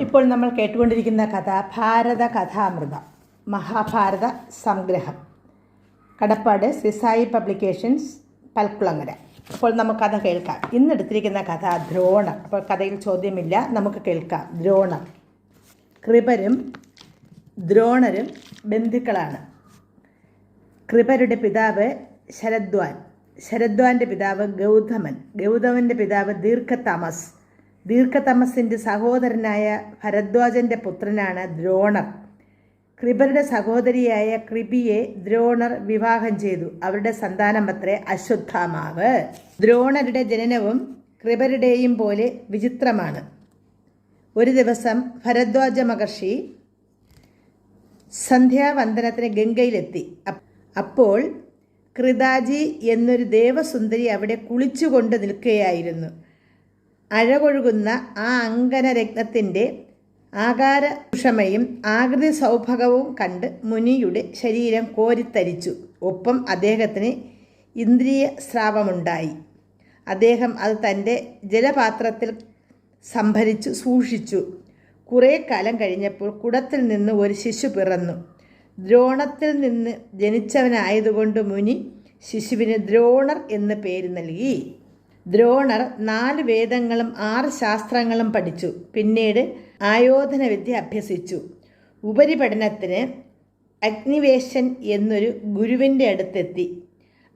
ഇപ്പോൾ നമ്മൾ കേട്ടുകൊണ്ടിരിക്കുന്ന കഥ ഭാരത കഥാമൃതം മഹാഭാരത സംഗ്രഹം. കടപ്പാട് സിസായി പബ്ലിക്കേഷൻസ് പൽക്കുളങ്ങര. അപ്പോൾ നമുക്ക് കഥ കേൾക്കാം. ഇന്ന് എടുത്തിരിക്കുന്ന കഥ ദ്രോണം. അപ്പോൾ കഥയിൽ ചോദ്യമില്ല നമുക്ക് കേൾക്കാം. ദ്രോണം. കൃപരും ദ്രോണരും ബന്ധുക്കളാണ്. കൃപരുടെ പിതാവ് ശരദ്വാൻ. ശരദ്വാന്റെ പിതാവ് ഗൗതമൻ. ഗൗതമന്റെ പിതാവ് ദീർഘതമസ്. ദീർഘതമസിന്റെ സഹോദരനായ ഭരദ്വാജന്റെ പുത്രനാണ് ദ്രോണർ. കൃപരുടെ സഹോദരിയായ കൃപിയെ ദ്രോണർ വിവാഹം ചെയ്തു. അവരുടെ സന്താനമത്രേ അശ്വത്ഥാമാവ്. ദ്രോണരുടെ ജനനവും കൃപരുടെയും പോലെ വിചിത്രമാണ്. ഒരു ദിവസം ഭരദ്വാജ മഹർഷി സന്ധ്യാവന്ദനത്തിന് ഗംഗയിലെത്തി. അപ്പ് അപ്പോൾ കൃതാജി എന്നൊരു ദേവസുന്ദരി അവിടെ കുളിച്ചുകൊണ്ട് നിൽക്കുകയായിരുന്നു. അഴകൊഴുകുന്ന ആ അങ്കനരത്നത്തിന്റെ ആകാരക്ഷമയും ആകൃതി സൗഭഗവും കണ്ട് മുനിയുടെ ശരീരം കോരിത്തരിച്ചു. ഒപ്പം അദ്ദേഹത്തിന് ഇന്ദ്രിയ സ്രാവമുണ്ടായി അദ്ദേഹം അത് തന്റെ ജലപാത്രത്തിൽ സംഭരിച്ചു സൂക്ഷിച്ചു. കുറേ കാലം കഴിഞ്ഞപ്പോൾ കുടത്തിൽ നിന്ന് ഒരു ശിശു പിറന്നു. ദ്രോണത്തിൽ നിന്ന് ജനിച്ചവനായതുകൊണ്ട് മുനി ശിശുവിന് ദ്രോണർ എന്ന് പേര് നൽകി. ദ്രോണർ നാല് വേദങ്ങളും ആറ് ശാസ്ത്രങ്ങളും പഠിച്ചു. പിന്നീട് ആയോധന വിദ്യ അഭ്യസിച്ചു. ഉപരിപഠനത്തിന് അഗ്നിവേശൻ എന്നൊരു ഗുരുവിന്റെ അടുത്തെത്തി.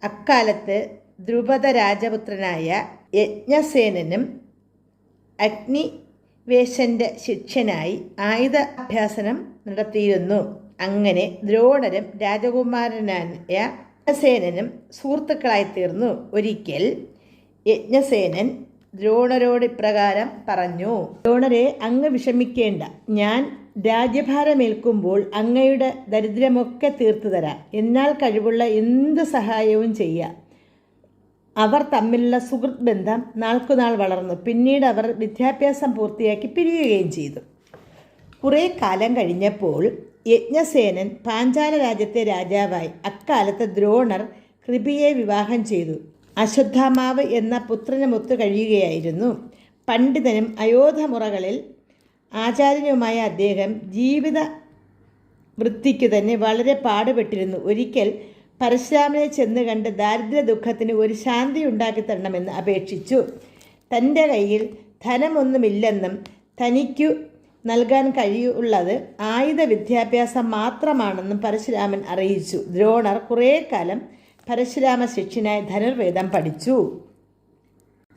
അക്കാലത്ത് ദ്രുപദ രാജപുത്രനായ യജ്ഞസേനനും അഗ്നിവേശന്റെ ശിഷ്യനായി ആയുധ അഭ്യാസനം നടത്തിയിരുന്നു. അങ്ങനെ ദ്രോണരും രാജകുമാരനായ യജ്ഞസേനനും സുഹൃത്തുക്കളായി തീർന്നു. ഒരിക്കൽ യജ്ഞസേനൻ ദ്രോണരോട് ഇപ്രകാരം പറഞ്ഞു ദ്രോണരെ അങ്ങ് വിഷമിക്കേണ്ട. ഞാൻ രാജ്യഭാരമേൽക്കുമ്പോൾ അങ്ങയുടെ ദരിദ്രമൊക്കെ തീർത്തു തരാം. എന്നാൽ കഴിവുള്ള എന്ത് സഹായവും ചെയ്യാം. അവർ തമ്മിലുള്ള സുഹൃത് ബന്ധം നാൾക്കുനാൾ വളർന്നു. പിന്നീട് അവർ വിദ്യാഭ്യാസം പൂർത്തിയാക്കി പിരിയുകയും ചെയ്തു. കുറേ കാലം കഴിഞ്ഞപ്പോൾ യജ്ഞസേനൻ പാഞ്ചാല രാജ്യത്തെ രാജാവായി. അക്കാലത്ത് ദ്രോണർ കൃപിയെ വിവാഹം ചെയ്തു. അശ്വത്ഥാമാവ് എന്ന പുത്രനുമൊത്തു കഴിയുകയായിരുന്നു. പണ്ഡിതനും അയോധമുറകളിൽ ആചാര്യനുമായ അദ്ദേഹം ജീവിത വൃത്തിക്കു തന്നെ വളരെ പാടുപെട്ടിരുന്നു. ഒരിക്കൽ പരശുരാമനെ ചെന്ന് കണ്ട് ദാരിദ്ര്യ ദുഃഖത്തിന് ഒരു ശാന്തി ഉണ്ടാക്കി തരണമെന്ന് അപേക്ഷിച്ചു. തന്റെ കയ്യിൽ ധനമൊന്നുമില്ലെന്നും തനിക്കു നൽകാൻ കഴിയുള്ളത് ആയുധ വിദ്യാഭ്യാസം മാത്രമാണെന്നും പരശുരാമൻ അറിയിച്ചു. ദ്രോണർ കുറേ കാലം പരശുരാമ ശിഷ്യനായി ധനുർവേദം പഠിച്ചു.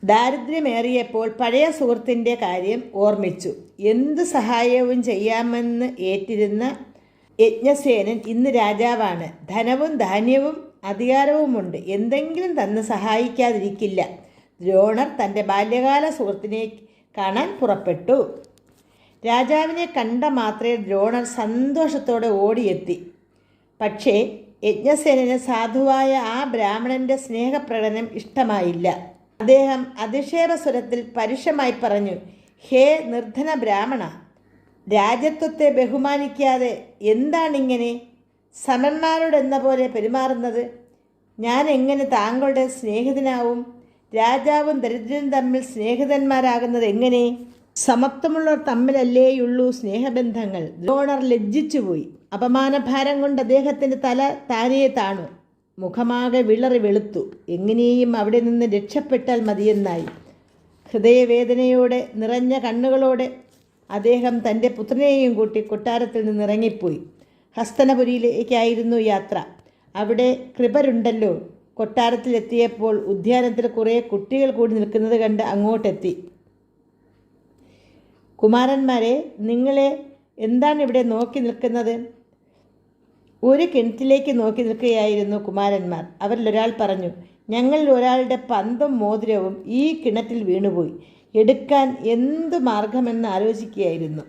ദാരിദ്ര്യമേറിയപ്പോൾ പഴയ സുഹൃത്തിന്റെ കാര്യം ഓർമ്മിച്ചു. എന്ത് സഹായവും ചെയ്യാമെന്ന് ഏറ്റിരുന്ന യജ്ഞസേനൻ ഇന്ന് രാജാവാണ്. ധനവും ധാന്യവും അധികാരവുമുണ്ട്. എന്തെങ്കിലും തന്ന് സഹായിക്കാതിരിക്കില്ല. ദ്രോണർ തന്റെ ബാല്യകാല സുഹൃത്തിനെ കാണാൻ പുറപ്പെട്ടു. രാജാവിനെ കണ്ട മാത്രമേ ദ്രോണർ സന്തോഷത്തോടെ ഓടിയെത്തി. പക്ഷേ യജ്ഞസേനന് സാധുവായ ആ ബ്രാഹ്മണന്റെ സ്നേഹപ്രകടനം ഇഷ്ടമായില്ല. അദ്ദേഹം അധിക്ഷേപ സ്വരത്തിൽ പരുഷമായി പറഞ്ഞു ഹേ നിർധന ബ്രാഹ്മണ രാജ്യത്വത്തെ ബഹുമാനിക്കാതെ എന്താണിങ്ങനെ സമന്മാരോടെന്ന പോലെ പെരുമാറുന്നത്? ഞാൻ എങ്ങനെ താങ്കളുടെ സ്നേഹിതനാവും? രാജാവും ദരിദ്രനും തമ്മിൽ സ്നേഹിതന്മാരാകുന്നത് എങ്ങനെ? സമത്വമുള്ളവർ തമ്മിലല്ലേയുള്ളൂ സ്നേഹബന്ധങ്ങൾ. ദ്രോണർ ലജ്ജിച്ചുപോയി അപമാനഭാരം കൊണ്ട് അദ്ദേഹത്തിന്റെ തല താനേ താണു. മുഖമാകെ വിളറി വെളുത്തു. എങ്ങനെയും അവിടെ നിന്ന് രക്ഷപ്പെട്ടാൽ മതിയെന്നായി. ഹൃദയവേദനയോടെ നിറഞ്ഞ കണ്ണുകളോടെ അദ്ദേഹം തന്റെ പുത്രനെയും കൂട്ടി കൊട്ടാരത്തിൽ നിന്ന് ഇറങ്ങിപ്പോയി. ഹസ്തനപുരിയിലേക്കായിരുന്നു യാത്ര. അവിടെ കൃപരുണ്ടല്ലോ. കൊട്ടാരത്തിലെത്തിയപ്പോൾ ഉദ്യാനത്തിൽ കുറേ കുട്ടികൾ കൂടി നിൽക്കുന്നത് കണ്ട് അങ്ങോട്ടെത്തി. കുമാരന്മാരെ നിങ്ങളെ എന്താണ് ഇവിടെ നോക്കി നിൽക്കുന്നത്? ഒരു കിണറ്റിലേക്ക് നോക്കി നിൽക്കുകയായിരുന്നു കുമാരന്മാർ. അവരിലൊരാൾ പറഞ്ഞു ഞങ്ങളിൽ ഒരാളുടെ പന്തും മോതിരവും ഈ കിണറ്റിൽ വീണുപോയി. എടുക്കാൻ എന്തു മാർഗമെന്ന് ആലോചിക്കുകയായിരുന്നു.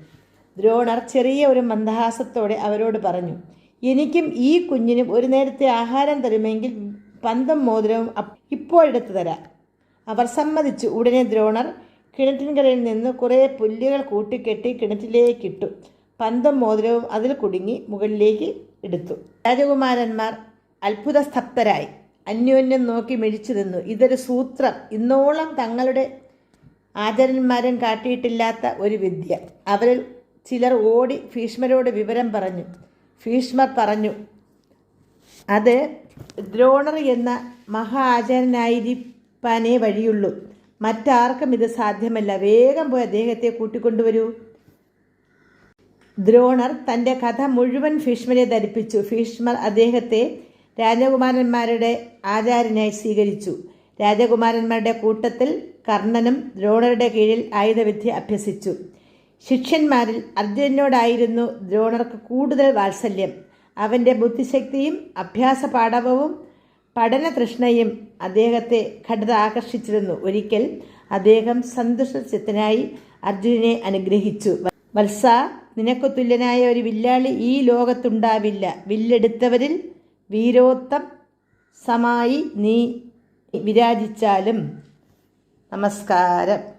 ദ്രോണർ ചെറിയ ഒരു മന്ദഹാസത്തോടെ അവരോട് പറഞ്ഞു എനിക്കും ഈ കുഞ്ഞിനും ഒരു നേരത്തെ ആഹാരം തരുമെങ്കിൽ പന്തം മോതിരവും ഇപ്പോഴെടുത്തു തരാം. അവർ സമ്മതിച്ചു. ഉടനെ ദ്രോണർ കിണറ്റിൻകരയിൽ നിന്ന് കുറേ പുല്ലുകൾ കൂട്ടിക്കെട്ടി കിണറ്റിലേക്കിട്ടു പന്തം മോതിരവും അതിൽ കുടുങ്ങി മുകളിലേക്ക് എടുത്തു. രാജകുമാരന്മാർ അത്ഭുതസ്തബ്ധരായി. അന്യോന്യം നോക്കി മിഴിച്ചു നിന്നു. ഇതൊരു സൂത്രം. ഇന്നോളം തങ്ങളുടെ ആചാര്യന്മാരും കാട്ടിയിട്ടില്ലാത്ത ഒരു വിദ്യ. അവരിൽ ചിലർ ഓടി ഭീഷ്മരോട് വിവരം പറഞ്ഞു. ഭീഷ്മർ പറഞ്ഞു അത് ദ്രോണർ എന്ന മഹാ ആചാര്യനായിരിക്കാനേ വഴിയുള്ളൂ. മറ്റാർക്കും ഇത് സാധ്യമല്ല. വേഗം പോയി അദ്ദേഹത്തെ കൂട്ടിക്കൊണ്ടുവരൂ. ദ്രോണർ തന്റെ കഥ മുഴുവൻ ഭീഷ്മരെ ധരിപ്പിച്ചു. ഭീഷ്മർ അദ്ദേഹത്തെ രാജകുമാരന്മാരുടെ ആചാര്യനായി സ്വീകരിച്ചു. രാജകുമാരന്മാരുടെ കൂട്ടത്തിൽ കർണനും ദ്രോണരുടെ കീഴിൽ ആയുധവിദ്യ അഭ്യസിച്ചു. ശിഷ്യന്മാരിൽ അർജുനനോടായിരുന്നു ദ്രോണർക്ക് കൂടുതൽ വാത്സല്യം. അവന്റെ ബുദ്ധിശക്തിയും അഭ്യാസ പാടവവും പഠന തൃഷ്ണയും അദ്ദേഹത്തെ ഘടത ആകർഷിച്ചിരുന്നു ഒരിക്കൽ അദ്ദേഹം സന്തുഷ്ടചിത്തനായി അർജുനനെ അനുഗ്രഹിച്ചു. വത്സ നിനക്കു തുല്യനായ ഒരു വില്ലാളി ഈ ലോകത്തുണ്ടാവില്ല. വില്ലെടുത്തവരിൽ വീരോത്തം സമായി നീ വിരാജിച്ചാലും. നമസ്കാരം.